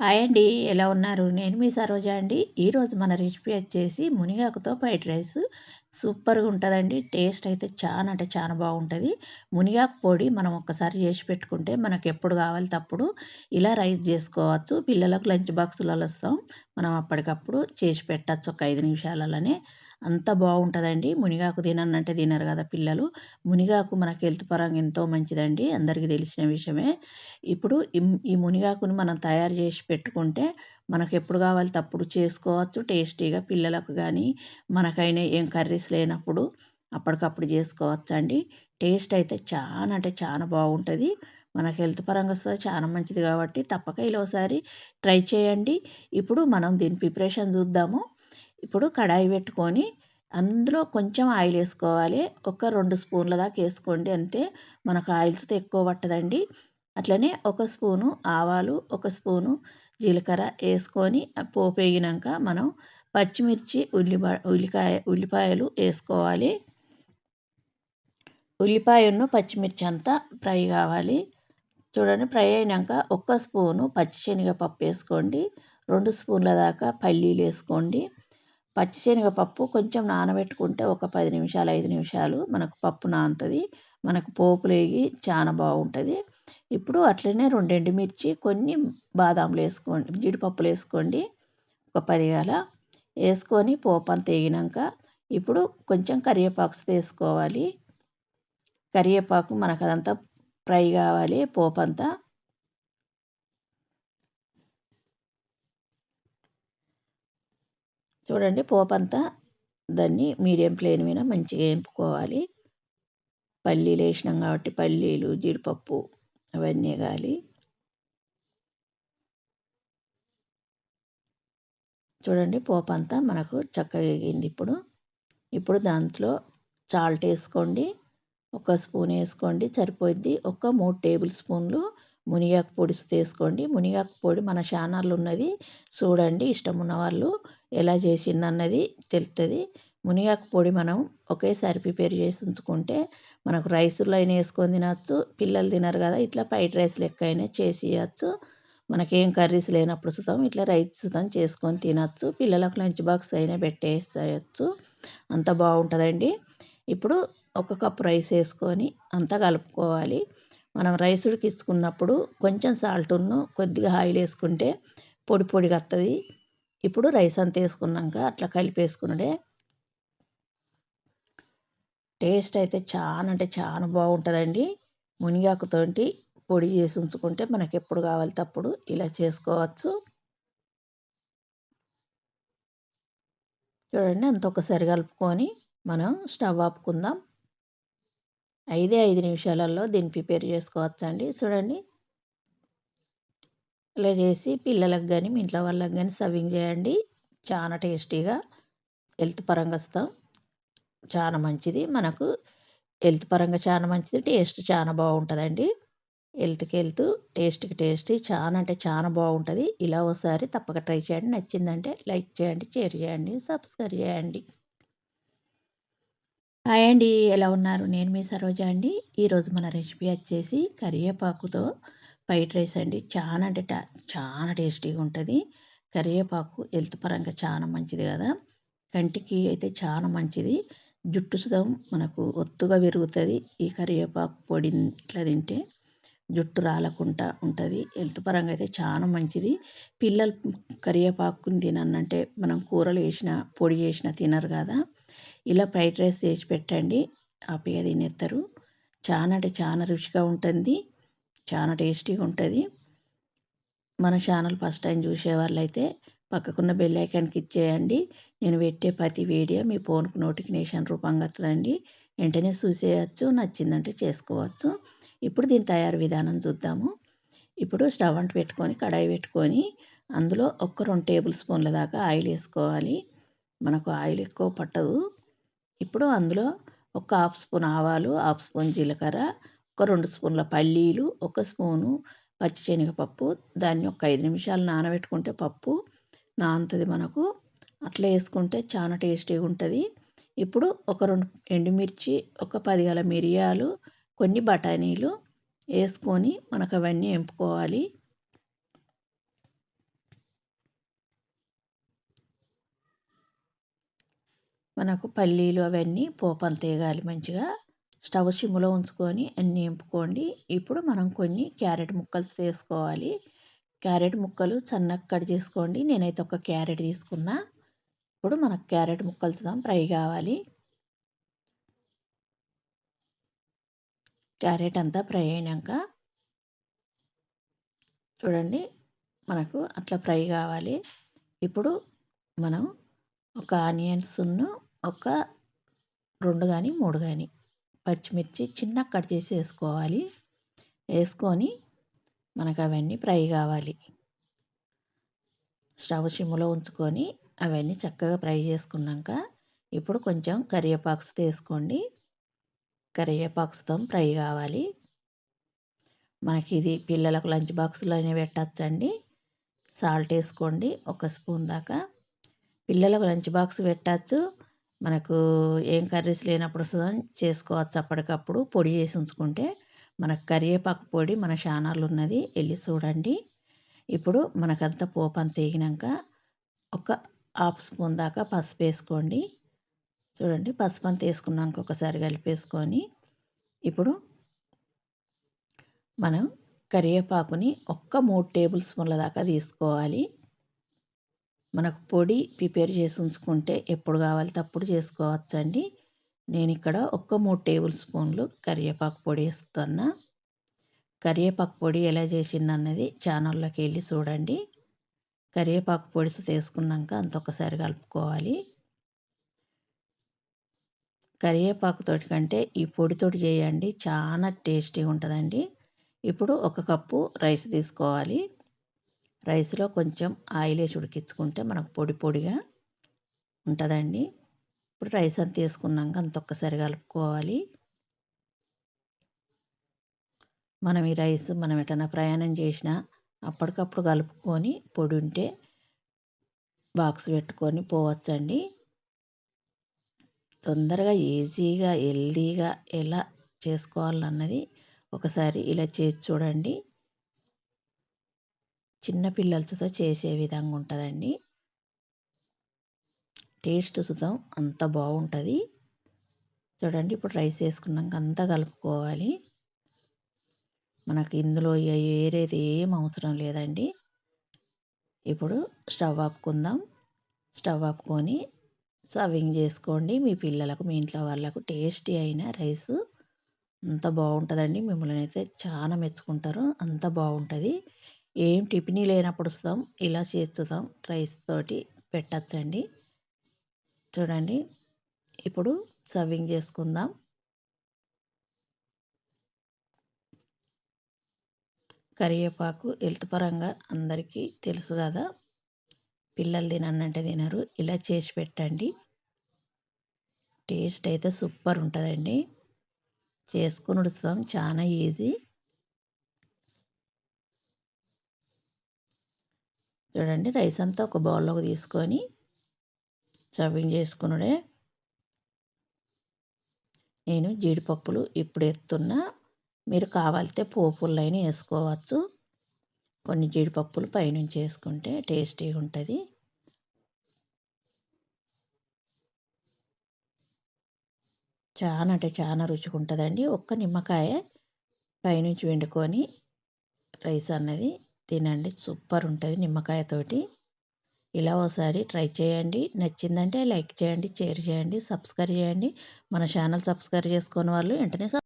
Hi అండి ఎలా ఉన్నారు? నేను మీ సరోజా అండి. ఈరోజు మన రెసిపీ వచ్చేసి మునిగాకుతో ఫ్రైడ్ రైస్. సూపర్గా ఉంటుందండి టేస్ట్ అయితే చాలా అంటే చాలా బాగుంటుంది మునిగాకు పొడి మనం ఒక్కసారి చేసి పెట్టుకుంటే మనకు ఎప్పుడు కావాలి తప్పుడు ఇలా రైస్ చేసుకోవచ్చు. పిల్లలకు లంచ్ బాక్సులలో వస్తాం మనం అప్పటికప్పుడు చేసి పెట్టచ్చు ఒక ఐదు నిమిషాలలోనే. అంత బాగుంటుందండి మునిగాకు తిననంటే తినరు కదా పిల్లలు. మునిగాకు మనకి హెల్త్ పరంగా ఎంతో మంచిదండి. అందరికీ తెలిసిన విషయమే. ఇప్పుడు ఈ మునిగాకుని మనం తయారు చేసి పెట్టుకుంటే మనకు ఎప్పుడు కావాలి తప్పుడు చేసుకోవచ్చు టేస్టీగా పిల్లలకు కానీ మనకైనా ఏం కర్రీస్ లేనప్పుడు అప్పటికప్పుడు చేసుకోవచ్చు అండి టేస్ట్ అయితే చాలా అంటే చాలా బాగుంటుంది. మనకు హెల్త్ పరంగా వస్తుంది చాలా మంచిది కాబట్టి తప్పక ఇలా ఒకసారి ట్రై చేయండి. ఇప్పుడు మనం దీని ప్రిపరేషన్ చూద్దాము. ఇప్పుడు కడాయి పెట్టుకొని అందులో కొంచెం ఆయిల్ వేసుకోవాలి. ఒక రెండు స్పూన్ల దాకా వేసుకోండి అంతే. మనకు ఆయిల్స్తో ఎక్కువ పట్టదండి. అట్లనే ఒక స్పూను ఆవాలు ఒక స్పూను జీలకర్ర వేసుకొని పోపు వేగినాక మనం పచ్చిమిర్చి ఉల్లిపాయ ఉల్లికాయ ఉల్లిపాయలు వేసుకోవాలి. ఉల్లిపాయను పచ్చిమిర్చి అంతా ఫ్రై కావాలి. చూడండి ఫ్రై అయినాక ఒక్క స్పూను పచ్చిశనగపప్పు వేసుకోండి. రెండు స్పూన్ల దాకా పల్లీలు వేసుకోండి. పచ్చిశనగపప్పు కొంచెం నానబెట్టుకుంటే ఒక పది నిమిషాలు ఐదు నిమిషాలు మనకు పప్పు నానుతుంది. మనకు పోపులేగి చాలా బాగుంటుంది. ఇప్పుడు అట్లనే రెండు ఎండుమిర్చి కొన్ని బాదాంలు వేసుకోండి జీడిపప్పులు వేసుకోండి ఒక పది గల వేసుకొని పోపు అంతా వేగినాక ఇప్పుడు కొంచెం కరివేపాకు వేసుకోవాలి. కరివేపాకు మనకు అదంతా ఫ్రై కావాలి పోపు అంతా. చూడండి పోపంతా దాన్ని మీడియం ఫ్లేమ్ మీద మంచిగా వేపుకోవాలి. పల్లీలు వేసినాం కాబట్టి పల్లీలు జీడిపప్పు అవన్నీ వేగాలి చూడండి పోపు అంతా మనకు చక్కగా ఇప్పుడు. ఇప్పుడు దాంట్లో చాల్ట్ వేసుకోండి ఒక స్పూన్ వేసుకోండి సరిపోద్ది ఒక మూడు టేబుల్ స్పూన్లు మునిగాకు పొడి తీసుకోండి మునిగాకు పొడి మన ఛానల్ ఉన్నది చూడండి ఇష్టం ఉన్న వాళ్ళు ఎలా చేసిందన్నది తెలుస్తుంది మునిగాకు పొడి మనం ఒకేసారి ప్రిపేర్ చేసి ఉంచుకుంటే మనకు రైస్లో అయినా వేసుకొని తినచ్చు పిల్లలు తినరు కదా ఇట్లా ఫ్రైడ్ రైస్ లెక్క అయినా చేసి ఇవ్వచ్చు మనకేం కర్రీస్ లేనప్పుడు సుతం ఇట్లా రైస్ సుతం చేసుకొని తినచ్చు పిల్లలకు లంచ్ బాక్స్ అయినా పెట్టేసేయచ్చు. అంత బాగుంటుందండి. ఇప్పుడు ఒక కప్పు రైస్ వేసుకొని అంతా కలుపుకోవాలి. మనం రైస్ ఉడికించుకున్నప్పుడు కొంచెం సాల్ట్ను కొద్దిగా ఆయిల్ వేసుకుంటే పొడి పొడిగా వస్తుంది ఇప్పుడు రైస్ అంతా వేసుకున్నాక అట్లా కలిపేసుకున్నాడే టేస్ట్ అయితే చాలా అంటే చాలా బాగుంటుందండి. మునిగాకుతోటి పొడి చేసి ఉంచుకుంటే మనకి ఎప్పుడు కావాలి తప్పుడు ఇలా చేసుకోవచ్చు. చూడండి అంత ఒకసారి కలుపుకొని మనం స్టవ్ ఆపుకుందాం. ఐదే ఐదు నిమిషాలలో దీన్ని ప్రిపేర్ చేసుకోవచ్చండి. చూడండి. ఇలా చేసి పిల్లలకు కానీ మీ ఇంట్లో వాళ్ళకి కానీ సర్వింగ్ చేయండి. చాలా టేస్టీగా హెల్త్ పరంగా వస్తాం. చాలా మంచిది. మనకు హెల్త్ పరంగా చాలా మంచిది. టేస్ట్ చాలా బాగుంటుందండి. హెల్త్కి హెల్త్ టేస్ట్కి టేస్టీ చాలా అంటే చాలా బాగుంటుంది. ఇలా ఒకసారి తప్పక ట్రై చేయండి. నచ్చిందంటే లైక్ చేయండి షేర్ చేయండి సబ్స్క్రైబ్ చేయండి. హాయ్ అండి. ఎలా ఉన్నారు? నేను మీ సరోజ అండి. ఈరోజు మన రెసిపీ వచ్చేసి కరివేపాకుతో ఫ్రైడ్ రైస్ అండి. చాలా అంటే చాలా టేస్టీగా ఉంటుంది. కరివేపాకు హెల్త్ పరంగా చాలా మంచిది కదా. కంటికి అయితే చాలా మంచిది. జుట్టు సుతం మనకు ఒత్తుగా పెరుగుతుంది ఈ కరివేపాకు పొడి ఇట్లా తింటే జుట్టు రాలకుండా ఉంటుంది. హెల్త్ పరంగా అయితే చాలా మంచిది. పిల్లలు కరివేపాకుని తిననంటే మనం కూరలు వేసిన పొడి చేసిన తినరు కదా. ఇలా ఫ్రైడ్ రైస్ చేసి పెట్టండి. హ్యాపీగా తినేస్తారు చాలా అంటే చాలా రుచిగా ఉంటుంది. చాలా టేస్టీగా ఉంటుంది. మన ఛానల్ ఫస్ట్ టైం చూసే వాళ్ళైతే పక్కకున్న బెల్ ఐకాన్కి ఇచ్చేయండి. నేను పెట్టే ప్రతి వీడియో మీ ఫోన్కు నోటిఫికేషన్ రూపంగా వస్తుందండి. వెంటనే చూసేయచ్చు నచ్చిందంటే చేసుకోవచ్చు. ఇప్పుడు దీని తయారు విధానం చూద్దాము. ఇప్పుడు స్టవ్ అంటు పెట్టుకొని కడాయి పెట్టుకొని అందులో ఒక్క రెండు టేబుల్ స్పూన్ల దాకా ఆయిల్ వేసుకోవాలి. మనకు ఆయిల్ ఎక్కువ పట్టదు. ఇప్పుడు అందులో ఒక హాఫ్ స్పూన్ ఆవాలు హాఫ్ స్పూన్ జీలకర్ర ఒక రెండు స్పూన్ల పల్లీలు ఒక స్పూను పచ్చిశనగపప్పు దాన్ని ఒక ఐదు నిమిషాలు నానబెట్టుకుంటే పప్పు నానుతుంది మనకు. అట్లా వేసుకుంటే చాలా టేస్టీగా ఉంటుంది. ఇప్పుడు ఒక రెండు ఎండుమిర్చి ఒక పది గల మిరియాలు కొన్ని బఠానీలు వేసుకొని మనకు అవన్నీ ఎంపుకోవాలి. మనకు పల్లీలు అవన్నీ పోపం తేగాలి మంచిగా. స్టవ్ సిమ్లో ఉంచుకొని అన్నీ ఎంపుకోండి. ఇప్పుడు మనం కొన్ని క్యారెట్ ముక్కలు తీసుకోవాలి క్యారెట్ ముక్కలు సన్నగా కట్ చేసుకోండి. నేనైతే ఒక క్యారెట్ తీసుకున్నా. ఇప్పుడు మనకు క్యారెట్ ముక్కలు ఫ్రై కావాలి. క్యారెట్ అంతా ఫ్రై అయినాక చూడండి మనకు అట్లా ఫ్రై కావాలి. ఇప్పుడు మనం ఒక ఆనియన్స్ను ఒక రెండు కానీ మూడు కానీ పచ్చిమిర్చి చిన్న కట్ చేసి వేసుకోవాలి. వేసుకొని మనకు అవన్నీ ఫ్రై కావాలి. స్టవ్ సిమ్లో ఉంచుకొని అవన్నీ చక్కగా ఫ్రై చేసుకున్నాక ఇప్పుడు కొంచెం కరివేపాకు తీసుకోండి. కరివేపాకుతో ఫ్రై కావాలి. మనకి ఇది పిల్లలకు లంచ్ బాక్స్లోనే పెట్టచ్చండి. సాల్ట్ వేసుకోండి ఒక స్పూన్ దాకా. పిల్లలకు లంచ్ బాక్స్ పెట్టచ్చు. మనకు ఏం కర్రీస్ లేనప్పుడు చేసుకోవచ్చు అప్పటికప్పుడు పొడి చేసి ఉంచుకుంటే. మనకు కరివేపాకు పొడి మన ఛానల్ ఉన్నది వెళ్ళి చూడండి ఇప్పుడు మనకంతా పోపు అంత వేగినాక ఒక హాఫ్ స్పూన్ దాకా పసుపు వేసుకోండి. చూడండి పసుపు అంత వేసుకున్నాక ఒకసారి కలిపేసుకొని ఇప్పుడు మనం కరివేపాకుని ఒక్క మూడు టేబుల్ స్పూన్ల దాకా తీసుకోవాలి. మనకు పొడి ప్రిపేర్ చేసి ఉంచుకుంటే ఎప్పుడు కావాలితే అప్పుడు చేసుకోవచ్చండి. నేను ఇక్కడ ఒక్క మూడు టేబుల్ స్పూన్లు కరివేపాకు పొడి వేస్తున్నా కరివేపాకు పొడి ఎలా చేసిందన్నది ఛానల్లోకి వెళ్ళి చూడండి. కరివేపాకు పొడి తీసుకున్నాక అంత ఒకసారి కలుపుకోవాలి కరివేపాకుతోటి కంటే ఈ పొడితోటి చేయండి చాలా టేస్టీగా ఉంటుందండి. ఇప్పుడు ఒక కప్పు రైస్ తీసుకోవాలి. రైస్లో కొంచెం ఆయిల్ వేసి ఉడికించుకుంటే మనకు పొడి పొడిగా ఉంటుందండి. ఇప్పుడు రైస్ అంత వేసుకున్నాక అంత ఒక్కసారి కలుపుకోవాలి. మనం ఈ రైస్ మనం ఎటైనా ప్రయాణం చేసినా అప్పటికప్పుడు కలుపుకొని పొడి ఉంటే బాక్స్ పెట్టుకొని పోవచ్చండి. తొందరగా ఈజీగా హెల్దీగా ఎలా చేసుకోవాలన్నది ఒకసారి ఇలా చేసి చూడండి. చిన్న పిల్లలతో చేసే విధంగా ఉంటుందండి. టేస్ట్ చూద్దాం. అంత బాగుంటుంది. చూడండి ఇప్పుడు రైస్ వేసుకున్నాక అంతా కలుపుకోవాలి. మనకు ఇందులో ఏరేది ఏం అవసరం లేదండి. ఇప్పుడు స్టవ్ ఆపుకుందాం. స్టవ్ ఆపుకొని సర్వింగ్ చేసుకోండి. మీ పిల్లలకు మీ ఇంట్లో వాళ్ళకు టేస్టీ అయిన రైస్. అంత బాగుంటుందండి. మిమ్మల్ని అయితే చాలా మెచ్చుకుంటారు. అంత బాగుంటుంది. ఏం టిఫిన్ లేనప్పుడు వస్తాం ఇలా చేస్తుదాం రైస్ తోటి పెట్టచ్చండి. చూడండి. ఇప్పుడు సర్వింగ్ చేసుకుందాం. కరివేపాకు హెల్త్ పరంగా అందరికీ తెలుసు కదా. పిల్లలు తినన్నంటే తినరు. ఇలా చేసి పెట్టండి. టేస్ట్ అయితే సూపర్ ఉంటుందండి. చేసుకుని ఉడుస్తాం. చాలా ఈజీ. చూడండి రైస్ అంతా ఒక బౌల్లోకి తీసుకొని సర్వింగ్ చేసుకునుడే. నేను జీడిపప్పులు ఇప్పుడు ఎత్తున్నా. మీరు కావాలితే పోపులైనా వేసుకోవచ్చు. కొన్ని జీడిపప్పులు పైనుంచి వేసుకుంటే టేస్టీగా ఉంటుంది. చాలా అంటే చాలా రుచిగా ఉంటుందండి ఒక్క నిమ్మకాయ పైనుంచి వండుకొని రైస్ అన్నది తినండి. సూపర్ ఉంటుంది నిమ్మకాయతోటి ఇలా ఒకసారి ట్రై చేయండి. నచ్చిందంటే లైక్ చేయండి షేర్ చేయండి సబ్స్క్రైబ్ చేయండి. మన ఛానల్ సబ్స్క్రైబ్ చేసుకున్న వాళ్ళు వెంటనే